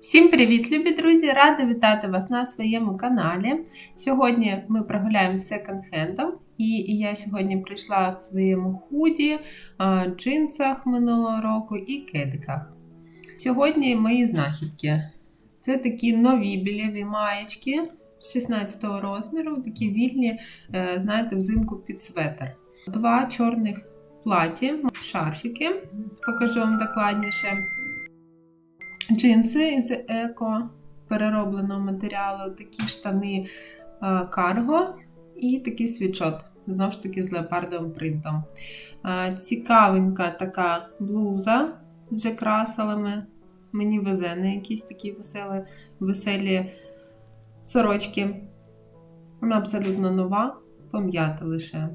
Всім привіт, любі друзі! Рада вітати вас на своєму каналі. Сьогодні ми прогуляємося секонд-хендом, і я сьогодні прийшла в своєму худі, джинсах минулого року і кедиках. Сьогодні мої знахідки. Це такі нові біляві маєчки 16 розміру, такі вільні, е, знаєте, взимку під светр. Два чорних платі, шарфіки, покажу вам докладніше. Джинси з еко переробленого матеріалу, такі штани карго і такий світшот, знову ж таки з леопардовим принтом. Цікавенька така блуза з джекраселами. Мені везе на якісь такі веселі, веселі сорочки. Вона абсолютно нова, пом'ята лише.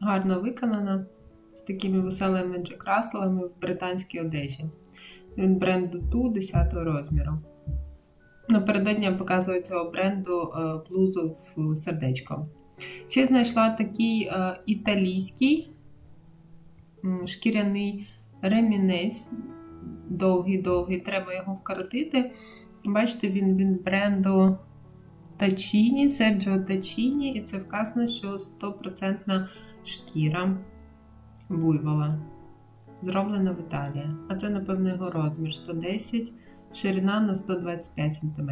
Гарно виконана, з такими веселими джекраселами в британській одежі. Він бренду Ту 10 розміру. Напередодні я показую цього бренду е, блузу в сердечко. Ще знайшла такий е, італійський шкіряний ремінець. Довгий-довгий, треба його вкоротити. Бачите, він він бренду Тачіні, Серджіо Тачіні, і це вказано, що 100% шкіра буйвола. Зроблена в Італії. А це, напевно, його розмір 110, ширина на 125 см.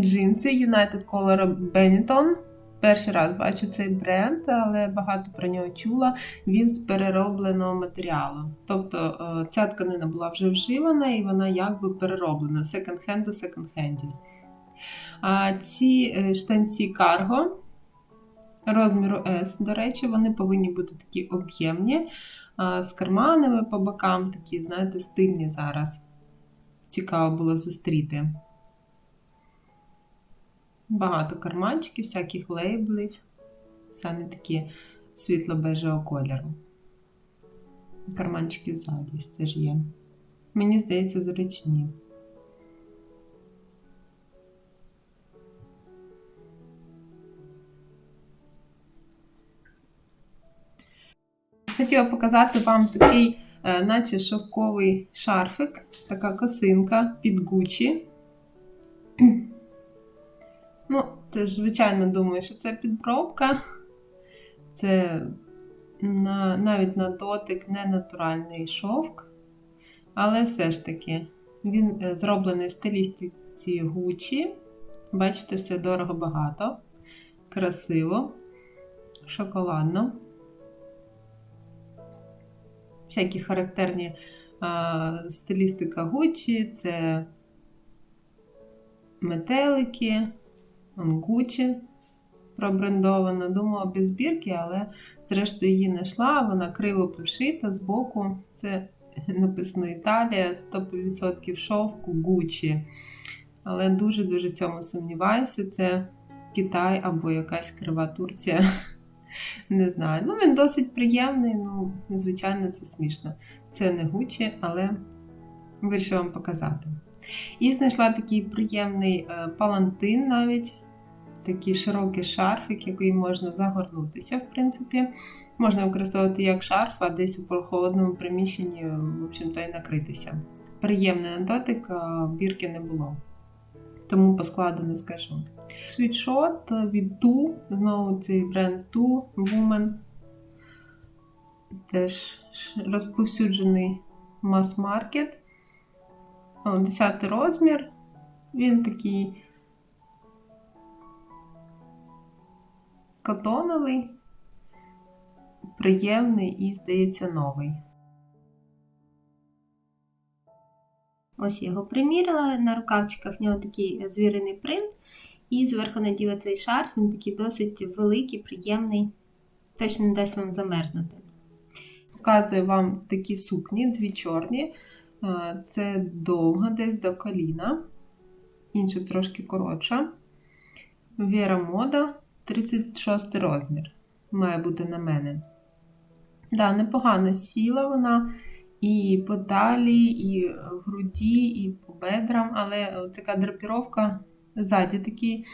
Джинси United Color Benetton. Перший раз бачу цей бренд, але багато про нього чула. Він з переробленого матеріалу. Тобто е, ця тканина була вже вживана і вона якби перероблена секонд-хенд до секонд-хенді. Ці е, штанці карго розміру S, до речі, вони повинні бути такі об'ємні, з карманами по бокам, такі, знаєте, стильні зараз. Цікаво було зустріти. Багато карманчиків, всяких лейблів, самі такі світло-бежевого кольору. Карманчики ззаді теж є. Мені здається, зручні. Хотіла показати вам такий, е, наче шовковий шарфик, така косинка під Гучі. Ну, це ж, звичайно, думаю, що це підробка. Це на, навіть на дотик не натуральний шовк. Але все ж таки, він е, зроблений в стилістиці Гучі. Бачите, все дорого багато, красиво, шоколадно всякі характерні а, стилістика Гуччі, це метелики, Гуччі пробрендована. Думала без бірки, але зрештою її знайшла, вона криво пришита боку. Це написано Італія, 100% шовку Гуччі. Але дуже-дуже в цьому сумніваюся. Це Китай або якась крива Турція. Не знаю. Ну, він досить приємний, ну, звичайно, це смішно. Це не Гучі, але вирішила вам показати. І знайшла такий приємний е, палантин навіть, такий широкий шарфик, який можна загорнутися, в принципі. Можна використовувати як шарф, а десь у прохолодному приміщенні, в общем-то, і накритися. Приємний на дотик, бірки не було тому по складу не скажу. Світшот від Ту, знову цей бренд Ту Woman. Теж розповсюджений мас-маркет. 10 розмір. Він такий котоновий, приємний і, здається, новий. Ось я його примірила, на рукавчиках в нього такий звірений принт. І зверху наділа цей шарф, він такий досить великий, приємний, точно не дасть вам замерзнути. Показую вам такі сукні, дві чорні. Це довга, десь до коліна, інша трошки коротша. Віра мода 36 розмір. Має бути на мене. Да, непогано сіла вона і по талії, і в груді, і по бедрам, але така драпіровка ззаді такий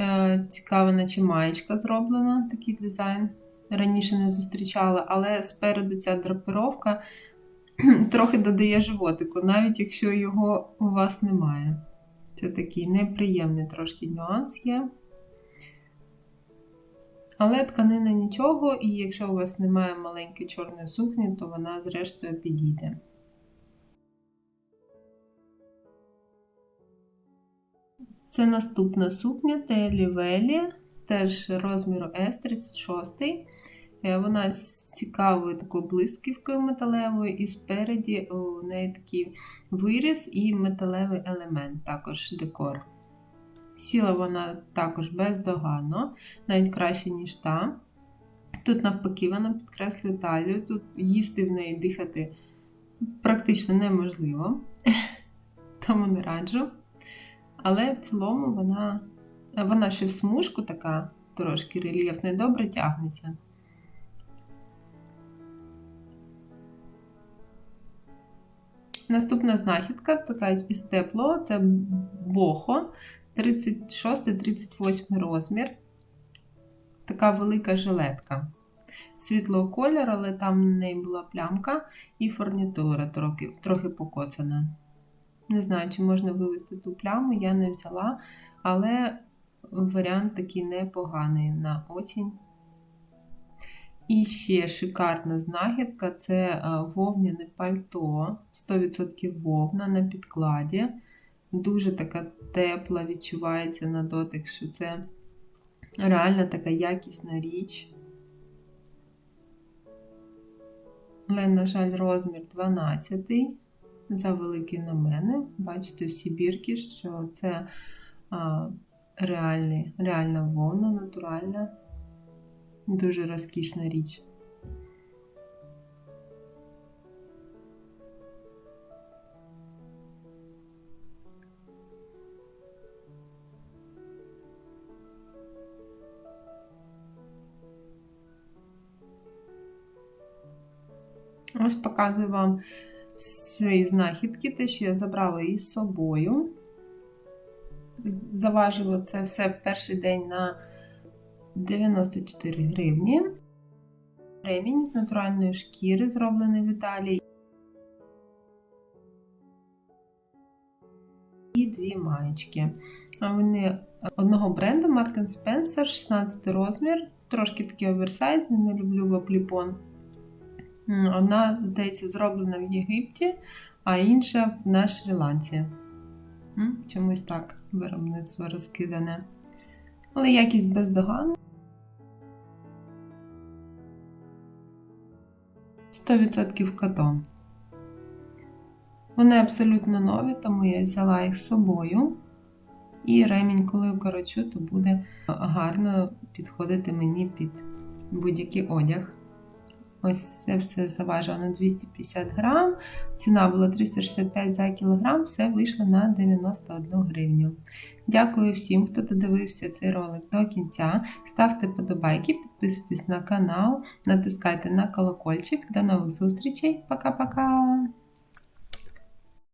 е, цікава, наче маєчка зроблена, такий дизайн. раніше не зустрічала, але спереду ця драпировка трохи додає животику, навіть якщо його у вас немає. Це такий неприємний трошки нюанс є. Але тканина нічого, і якщо у вас немає маленької чорної сукні, то вона зрештою підійде. Це наступна сукня Телі Велі, теж розміру S36. Е, Вона з цікавою такою блисківкою металевою, і спереді у неї такий виріз і металевий елемент, також декор. Сіла вона також бездоганно, навіть краще, ніж та. Тут, навпаки, вона підкреслює талію, тут їсти в неї дихати практично неможливо, тому не раджу. Але в цілому вона, вона ще в смужку така трошки рельєфна і добре тягнеться. Наступна знахідка така із теплого, це бохо 36-38 розмір. Така велика жилетка. Світлого кольору, але там на неї була плямка і фурнітура трохи, трохи покоцана. Не знаю, чи можна вивести ту пляму, я не взяла, але варіант такий непоганий на осінь. І ще шикарна знахідка це вовняне пальто, 100% вовна на підкладі. Дуже така тепла, відчувається на дотик, що це реально така якісна річ. Але, на жаль, розмір 12 завеликий на мене. Бачите всі бірки, що це а, реальний, реальна вовна, натуральна. Дуже розкішна річ. Ось показую вам свої знахідки, те, що я забрала із собою. Заважила це все в перший день на 94 гривні. Ремінь з натуральної шкіри, зроблений в Італії. І дві маєчки. Вони одного бренду Mark Spencer, 16 розмір, трошки такий оверсайзний, не люблю вапліпон. Одна, здається, зроблена в Єгипті, а інша на Шрі-Ланці. Чомусь так виробництво розкидане. Але якість бездоганна. 100% катон. Вони абсолютно нові, тому я взяла їх з собою. І ремінь, коли укорочу, то буде гарно підходити мені під будь-який одяг. Ось це все заважило на 250 грам. Ціна була 365 за кілограм, все вийшло на 91 гривню. Дякую всім, хто додивився цей ролик до кінця. Ставте подобайки, підписуйтесь на канал, натискайте на колокольчик. До нових зустрічей. Пока-пока!